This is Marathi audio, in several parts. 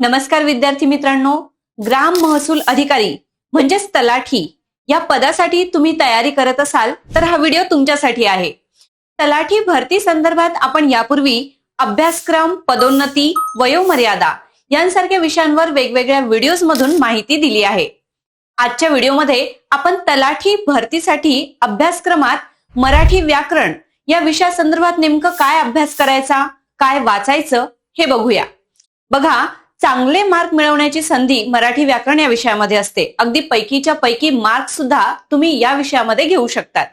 नमस्कार विद्यार्थी मित्रांनो. ग्राम महसूल अधिकारी म्हणजेच तलाठी या पदासाठी तुम्ही तयारी करत असाल तर हा व्हिडिओ तुमच्यासाठी आहे. तलाठी भरती संदर्भात आपण यापूर्वी अभ्यासक्रम पदोन्नती वयोमर्यादा यांसारख्या विषयांवर वेगवेगळ्या व्हिडिओज मधून माहिती दिली आहे. आजच्या व्हिडिओमध्ये आपण तलाठी भरतीसाठी अभ्यासक्रमात मराठी व्याकरण या विषयासंदर्भात नेमकं काय अभ्यास करायचा काय वाचायचं हे बघूया. बघा चांगले मार्क मिळवण्याची संधी मराठी व्याकरण या विषयामध्ये असते. अगदी पैकीच्या पैकी मार्क सुद्धा तुम्ही या विषयामध्ये घेऊ शकतात.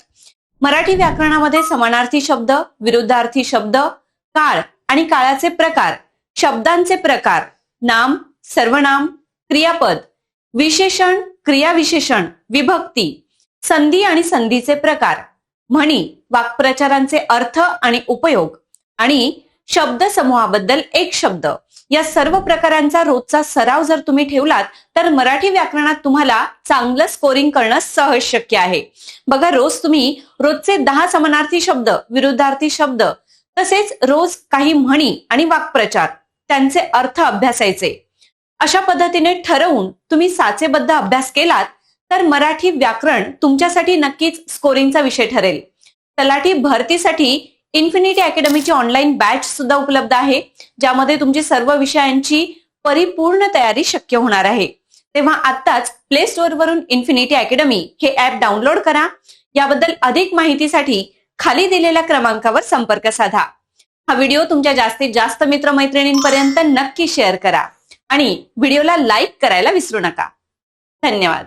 मराठी व्याकरणामध्ये समानार्थी शब्द विरुद्धार्थी शब्द काळ आणि काळाचे प्रकार शब्दांचे प्रकार नाम सर्वनाम क्रियापद विशेषण क्रियाविशेषण विभक्ती संधी आणि संधीचे प्रकार म्हणी वाक्प्रचारांचे अर्थ आणि उपयोग आणि शब्द समूहाबद्दल एक शब्द. या सर्व प्रकारांचा रोजचा सराव जर तुम्ही ठेवलात तर मराठी व्याकरणात तुम्हाला चांगलं स्कोरिंग करणं सहज शक्य आहे. बघा रोज तुम्ही रोजचे दहा समानार्थी शब्द विरुद्धार्थी शब्द तसेच रोज काही म्हणी आणि वाक्प्रचार त्यांचे अर्थ अभ्यासायचे. अशा पद्धतीने ठरवून तुम्ही साचेबद्ध अभ्यास केलात तर मराठी व्याकरण तुमच्यासाठी नक्कीच स्कोरिंगचा विषय ठरेल. तलाठी भरतीसाठी इन्फिनिटी अकॅडमीची ऑनलाईन बॅच सुद्धा उपलब्ध आहे ज्यामध्ये तुमची सर्व विषयांची परिपूर्ण तयारी शक्य होणार आहे. तेव्हा आत्ताच प्ले स्टोअर वरून इन्फिनिटी अकॅडमी हे ऍप डाउनलोड करा. याबद्दल अधिक माहितीसाठी खाली दिलेल्या क्रमांकावर संपर्क साधा. हा व्हिडिओ तुमच्या जास्तीत जास्त मित्रमैत्रिणींपर्यंत नक्की शेअर करा आणि व्हिडिओला लाईक करायला विसरू नका. धन्यवाद.